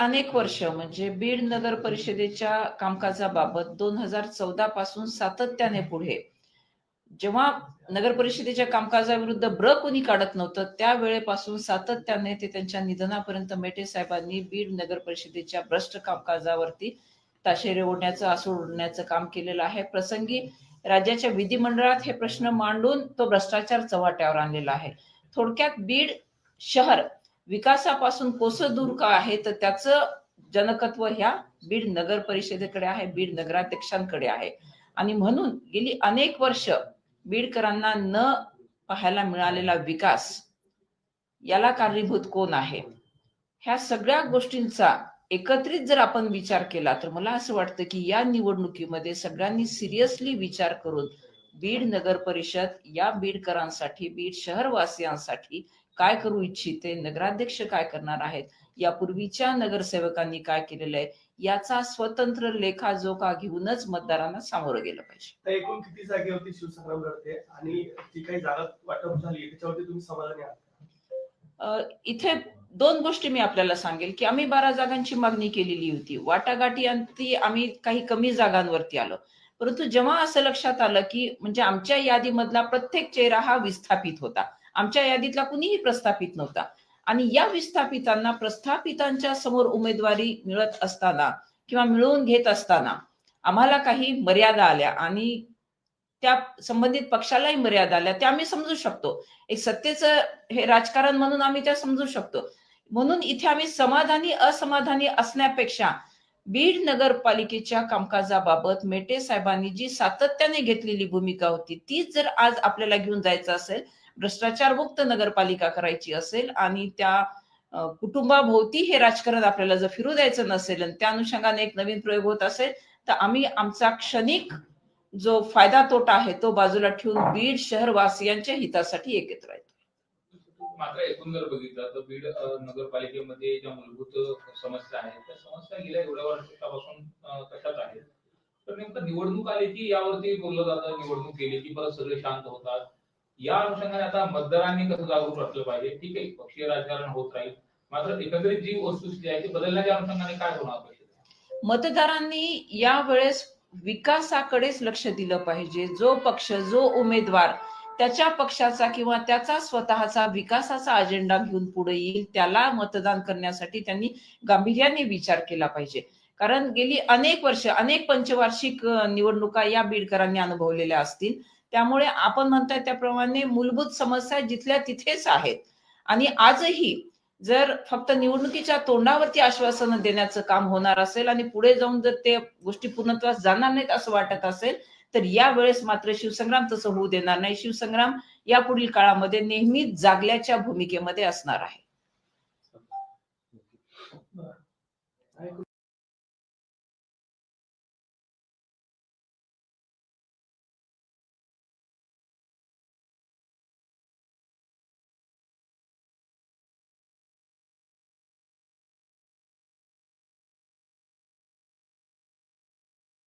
अनेक वर्ष म्हणजे बीड नगर परिषदेच्या कामकाजाबाबत दोन हजार चौदा पासून सातत्याने पुढे. जेव्हा नगर परिषदेच्या कामकाजाविरुद्ध ब्र कोणी काढत नव्हतं त्यावेळेपासून सातत्याने ते त्यांच्या निधनापर्यंत मेटे साहेबांनी बीड नगर परिषदेच्या भ्रष्ट कामकाजावरती ताशेरे ओढण्याचं आसूड ओढण्याचं काम केलेलं आहे. प्रसंगी राज्याच्या विधिमंडळात हे प्रश्न मांडून तो भ्रष्टाचार चव्हाट्यावर आणलेला आहे. थोडक्यात बीड शहर विकासापासून कोसं दूर का आहे? तर त्याचं जनकत्व ह्या बीड नगर परिषदेकडे आहे बीड नगराध्यक्षांकडे आहे. आणि म्हणून गेली अनेक वर्ष बीडकरांना न पाहायला मिळालेला विकास याला कारणीभूत कोण आहे? ह्या सगळ्या गोष्टींचा एकत्रित जर आपण विचार केला तर मला असं वाटतं की या निवडणुकीमध्ये सगळ्यांनी सिरियसली विचार करून बीड नगर परिषद या बीडकरांसाठी बीड शहरवासियांसाठी काय करू इच्छिते नगराध्यक्ष काय करणार आहेत यापूर्वीच्या नगरसेवकांनी काय केलेलं आहे याचा स्वतंत्र लेखाजोखा घेऊनच मतदारांना सामोरं गेलं पाहिजे. एकूण किती जागेवरती शिवसंग्राम लढते आणि जी काही जागा वाटप झाली त्याच्यावरती तुम्ही समाधानी आहात इथे दोन गोष्टी मी आपल्याला सांगेल की आम्ही बारा जागांची मागणी केलेली होती. वाटाघाटी आम्ही काही कमी जागांवरती आलो. परंतु जेव्हा असं लक्षात आलं की म्हणजे आमच्या यादीमधला प्रत्येक चेहरा हा विस्थापित होता. आमच्या यादीतला कुणीही प्रस्थापित नव्हता. आणि या विस्थापितांना प्रस्थापितांच्या समोर उमेदवारी मिळत असताना किंवा मिळवून घेत असताना आम्हाला काही मर्यादा आल्या आणि त्या संबंधित पक्षालाही मर्यादा आल्या. त्या आम्ही समजू शकतो. एक सत्तेचं हे राजकारण म्हणून आम्ही त्या समजू शकतो. म्हणून इथे आम्ही समाधानी असमाधानी असण्यापेक्षा बीड नगरपालिकेच्या कामकाजाबाबत मेटे साहेबांनी जी सातत्याने घेतलेली भूमिका होती तीच जर आज आपल्याला घेऊन जायचं असेल भ्रष्टाचार मुक्त नगरपालिका करायची असेल आणि त्या कुटुंबाभोवती हे राजकारण आपल्याला जर फिरू द्यायचं नसेल आणि त्या अनुषंगाने एक नवीन प्रयोग होत असेल तर आम्ही आमचा क्षणिक जो फायदा तोटा आहे तो बाजूला ठेवून बीड शहरवासियांच्या हितासाठी एकत्र राहतो मात्र एकूण जर बघितलं तर बीड नगरपालिकेमध्ये ज्या मूलभूत समस्या आहेत त्या समस्या गेल्या एवढ्या वर्षापासून तशाच आहेत. तर नेमकं निवडणूक आली की यावरती बोललं जातं निवडणूक गेली की परत सगळे शांत होतात? या अनुषंगाने आता मतदारांनी कसं जागरूक असलं पाहिजे? ठीक आहे पक्षीय राजकारण होत राहील. मात्र एकंदरीत जी वस्तुस्थिती आहे ती बदलण्याच्या अनुषंगाने काय होणार अपेक्षित आहे? मतदारांनी यावेळेस विकासाकडेच लक्ष दिलं पाहिजे. जो पक्ष जो उमेदवार त्याच्या पक्षाचा किंवा त्याचा स्वतःचा विकासाचा अजेंडा घेऊन पुढे येईल त्याला मतदान करण्यासाठी त्यांनी गांभीर्याने विचार केला पाहिजे. कारण गेली अनेक वर्ष अनेक पंचवार्षिक निवडणुका या बीडकरांनी अनुभवलेल्या असतील. त्यामुळे आपण म्हणताय त्याप्रमाणे मूलभूत समस्या जिथल्या तिथेच आहेत. आणि आजही जर फक्त निवडणुकीच्या तोंडावरती आश्वासनं देण्याचं काम होणार असेल आणि पुढे जाऊन जर ते गोष्टी पूर्णत्वास जाणार नाहीत असं वाटत असेल तर या वेळेस मात्र शिवसंग्राम तसं होऊ देणार नाही. शिवसंग्राम या पुढील काळामध्ये नेहमीच जागल्याच्या भूमिकेमध्ये असणार आहे.